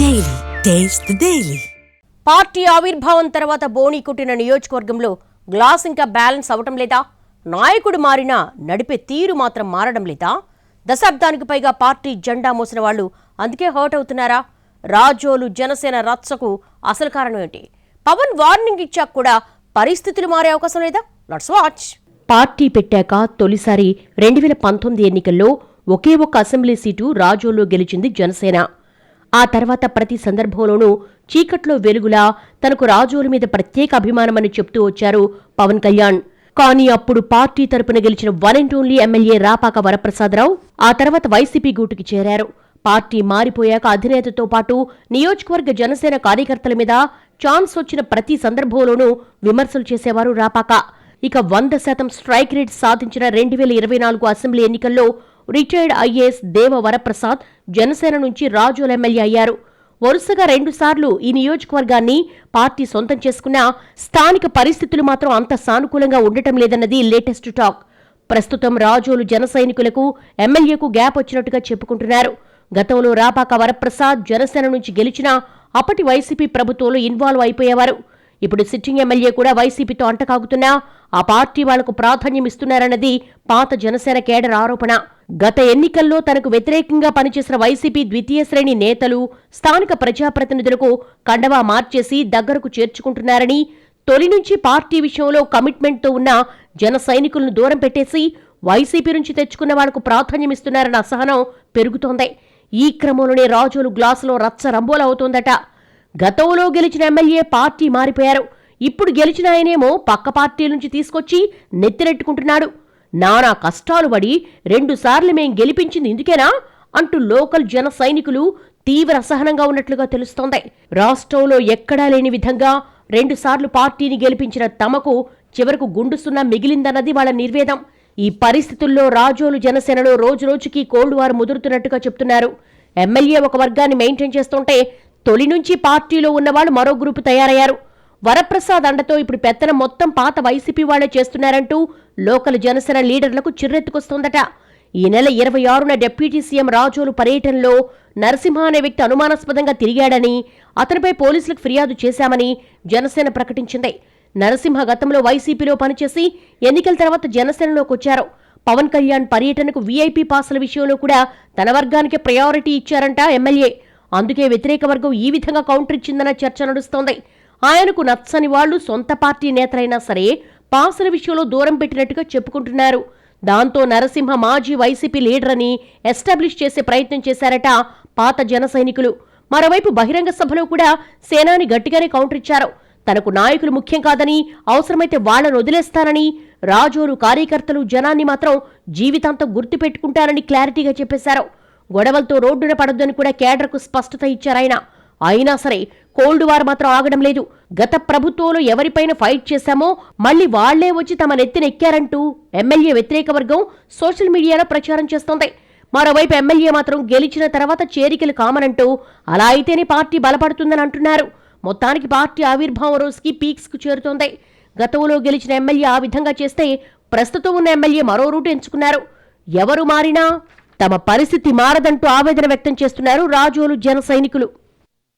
Daily. Taste the Daily. Party ఆవిర్భావం తర్వాత బోణి కొట్టిన నియోజకవర్గంలో గ్లాస్ ఇంకా బ్యాలెన్స్ అవటం లేదా? నాయకుడు మారినా నడిపే తీరు మాత్రం మారడం లేదా? దశాబ్దానికి పైగా పార్టీ జెండా మోసిన వాళ్ళు అందుకే హర్ట్ అవుతున్నారా? రాజోలు జనసేన రచ్చకు అసలు కారణం ఏంటి? పవన్ వార్నింగ్ ఇచ్చాక కూడా పరిస్థితులు మారే అవకాశం లేదా? లట్స్ వాచ్ పార్టీ పెట్టాక తొలిసారి రెండు వేల పంతొమ్మిది ఎన్నికల్లో ఒకే ఒక్క అసెంబ్లీ సీటు రాజోల్లో గెలిచింది జనసేన. ఆ తర్వాత ప్రతి సందర్భంలోనూ చీకట్లో వెలుగులా తనకు రాజోల మీద ప్రత్యేక అభిమానమని చెప్తూ వచ్చారు పవన్ కళ్యాణ్. కానీ అప్పుడు పార్టీ తరపున గెలిచిన one and only MLA Rapaka Varaprasada Rao ఆ తర్వాత వైసీపీ గూటికి చేరారు. పార్టీ మారిపోయాక అధినేతతో పాటు నియోజకవర్గ జనసేన కార్యకర్తల మీద ఛాన్స్ వచ్చిన ప్రతి సందర్భంలోనూ విమర్శలు చేసేవారు రాపాక. ఇక వంద శాతం స్ట్రైక్ రేట్ సాధించిన రెండు వేల ఇరవై నాలుగు అసెంబ్లీ ఎన్నికల్లో రిటైర్డ్ ఐఏఎస్ దేవ వరప్రసాద్ జనసేన నుంచి రాజోల ఎమ్మెల్యే అయ్యారు. వరుసగా రెండుసార్లు ఈ నియోజకవర్గాన్ని పార్టీ సొంతం చేసుకున్నా స్థానిక పరిస్థితులు మాత్రం అంత సానుకూలంగా ఉండటం లేదన్నది లేటెస్ట్ టాక్. ప్రస్తుతం రాజోలు జన సైనికులకు ఎమ్మెల్యేకు గ్యాప్ వచ్చినట్టుగా చెప్పుకుంటున్నారు. గతంలో రాపాక వరప్రసాద్ జనసేన నుంచి గెలిచినా అప్పటి వైసీపీ ప్రభుత్వంలో ఇన్వాల్వ్ అయిపోయేవారు. ఇప్పుడు సిట్టింగ్ ఎమ్మెల్యే కూడా వైసీపీతో అంటకాగుతున్నా ఆ పార్టీ వాళ్ళకు ప్రాధాన్యం ఇస్తున్నారన్నది పాత జనసేన కేడర్ ఆరోపణ. గత ఎన్నికల్లో తనకు వ్యతిరేకంగా పనిచేసిన వైసీపీ ద్వితీయ శ్రేణి నేతలు స్థానిక ప్రజాప్రతినిధులకు కండవా మార్చేసి దగ్గరకు చేర్చుకుంటున్నారని తొలి నుంచి పార్టీ విషయంలో కమిట్మెంట్తో ఉన్న జన సైనికులను దూరం పెట్టేసి వైసీపీ నుంచి తెచ్చుకున్న వాళ్ళకు ప్రాధాన్యమిస్తున్నారన్న అసహనం పెరుగుతోంది. ఈ క్రమంలోనే రాజులు గ్లాసులో రచ్చ రంబోలవుతోందట గతంలో గెలిచిన ఎమ్మెల్యే పార్టీ మారిపోయారు. ఇప్పుడు గెలిచిన ఆయనేమో పక్క పార్టీల నుంచి తీసుకొచ్చి నెత్తిరెట్టుకుంటున్నాడు. నానా కష్టాలు పడి రెండుసార్లు మేం గెలిపించింది ఇందుకేనా? అంటూ లోకల్ జన సైనికులు తీవ్ర అసహనంగా ఉన్నట్లుగా తెలుస్తోంది. రాష్ట్రంలో ఎక్కడా లేని విధంగా రెండుసార్లు పార్టీని గెలిపించిన తమకు చివరకు గుండుసున్నా మిగిలిందన్నది వాళ్ళ నిర్వేదం. ఈ పరిస్థితుల్లో రాజోలు జనసేనలో రోజురోజుకి కోల్డ్ వార్ ముదురుతున్నట్టుగా చెప్తున్నారు. ఎమ్మెల్యే ఒక వర్గాన్ని మెయింటైన్ చేస్తుంటే తొలి నుంచి పార్టీలో ఉన్నవాళ్ళు మరో గ్రూపు తయారయ్యారు. వరప్రసాద్ అండతో ఇప్పుడు పెత్తనం మొత్తం పాత వైసీపీ వాళ్ళే చేస్తున్నారంటూ లోకల్ జనసేన లీడర్లకు చిర్రెత్తుకొస్తోందట. ఈ నెల ఇరవై ఆరున డిప్యూటీ సీఎం రాజోలు పర్యటనలో నరసింహ అనే వ్యక్తి అనుమానాస్పదంగా తిరిగాడని అతనిపై పోలీసులకు ఫిర్యాదు చేశామని జనసేన ప్రకటించింది. నరసింహ గతంలో వైసీపీలో పనిచేసి ఎన్నికల తర్వాత జనసేనలోకి వచ్చారు. పవన్ కళ్యాణ్ పర్యటనకు వీఐపీ పాసుల విషయంలో కూడా తన వర్గానికి ప్రయారిటీ ఇచ్చారంట ఎమ్మెల్యే. అందుకే వ్యతిరేక వర్గం ఈ విధంగా కౌంటర్ ఇచ్చిందన్న చర్చ నడుస్తోంది. ఆయనకు నచ్చని వాళ్ళు సొంత పార్టీ నేతలైనా సరే పాసుల విషయంలో దూరం పెట్టినట్టుగా చెప్పుకుంటున్నారు. దాంతో నరసింహ మాజీ వైసీపీ లీడర్ అని ఎస్టాబ్లిష్ చేసే ప్రయత్నం చేశారట పాత జన సైనికులు. మరోవైపు బహిరంగ సభలో కూడా సేనాని గట్టిగానే కౌంటర్ ఇచ్చారు. తనకు నాయకులు ముఖ్యం కాదని అవసరమైతే వాళ్ళను వదిలేస్తానని రాజోరు కార్యకర్తలు జనాన్ని మాత్రం జీవితాంతం గుర్తుపెట్టుకుంటారని క్లారిటీగా చెప్పేశారు. గొడవలతో రోడ్డున పడొద్దని కూడా కేడర్కు స్పష్టత ఇచ్చారాయన అయినా సరే కోల్డ్ వార్ మాత్రం ఆగడం లేదు. గత ప్రభుత్వంలో ఎవరిపైన ఫైట్ చేశామో మళ్ళీ వాళ్ళే వచ్చి తమ నెత్తినెక్కారంటూ ఎమ్మెల్యే వ్యతిరేక వర్గం సోషల్ మీడియాలో ప్రచారం చేస్తోంది. మరోవైపు ఎమ్మెల్యే మాత్రం గెలిచిన తర్వాత చేరికలు కామనంటూ అలా అయితేనే పార్టీ బలపడుతుందని అంటున్నారు. మొత్తానికి పార్టీ ఆవిర్భావం రోజుకి పీక్స్కు చేరుతోంది. గతంలో గెలిచిన ఎమ్మెల్యే ఆ విధంగా చేస్తే ప్రస్తుతం ఉన్న ఎమ్మెల్యే మరో రూటు ఎంచుకున్నారు. ఎవరు మారినా తమ పరిస్థితి మారదంటూ ఆవేదన వ్యక్తం చేస్తున్నారు రాజోలు జన సైనికులు.